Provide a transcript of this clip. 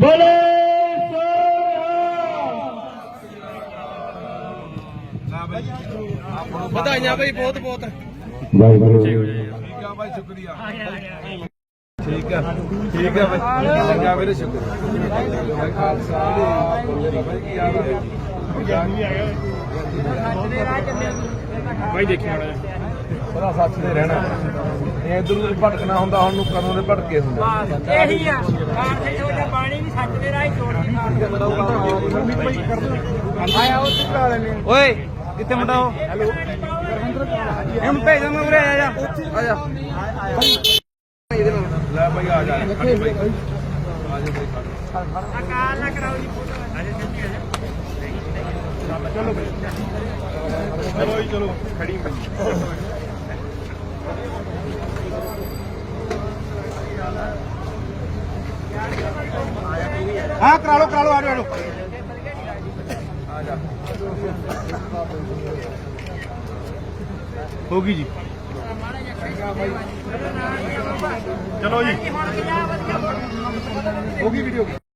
ਬੋਲੇ ਵਧਾਈਆਂ ਬਈ ਬਹੁਤ ਬਹੁਤ। ਵਾਹਿਗੁਰੂ ਠੀਕ ਆ ਭਾਈ ਸ਼ੁਕਰੀਆ ਠੀਕ ਆ ਠੀਕ ਆ ਭਾਈ ਚੰਗਾ ਵੀਰੇ ਸ਼ੁਕਰੀਆ। ਖਾਲਸਾ। ਬਾਈ ਦੇਖਿਆ ਹੋਣਾ। ਬੜਾ ਸੱਚ ਦੇ ਰਹਿਣਾ। ਇਹ ਇਧਰ ਉਧਰ ਭਟਕਣਾ ਹੁੰਦਾ ਹੁਣ ਨੂੰ ਕਦੋਂ ਦੇ ਭਟਕੇ ਹੁੰਦੇ। ਇਹੀ ਆ। ਕਾਰ ਦੇ ਛੋਟੇ ਪਾਣੀ ਵੀ ਸੱਚ ਦੇ ਰਾਹ ਹੀ ਛੋੜਦੀ ਆਇਆ ਉਹ ਤੇ ਕਰਾ ਲੈਣੇ ਓਏ ਕਿੱਥੇ ਮੁੰਡਾ ਉਹ? ਹੈਲੋ। ਇਹਨੂੰ ਭੇਜ ਦਾਂਗਾ ਉਰੇ ਆ ਜਾ। ਆ ਜਾ। ਲੈ ਭਾਈ ਆ ਜਾ। ਖੜੀ ਭਾਈ ਆ ਜਾ ਭਾਈ। ਅਕਾਲ ਨਾ ਕਰਾਓ ਜੀ ਚਲੋ ਜੀ ਚਲੋ। ਖੜੀ ਭਾਈ। ਹਾਂ, ਕਰਾ ਲਓ ਕਰਾ ਲਓ, ਆ ਜਾਓ ਹੋ ਗਈ ਜੀ। ਚਲੋ ਜੀ। ਹੋ ਗਈ ਵੀਡੀਓ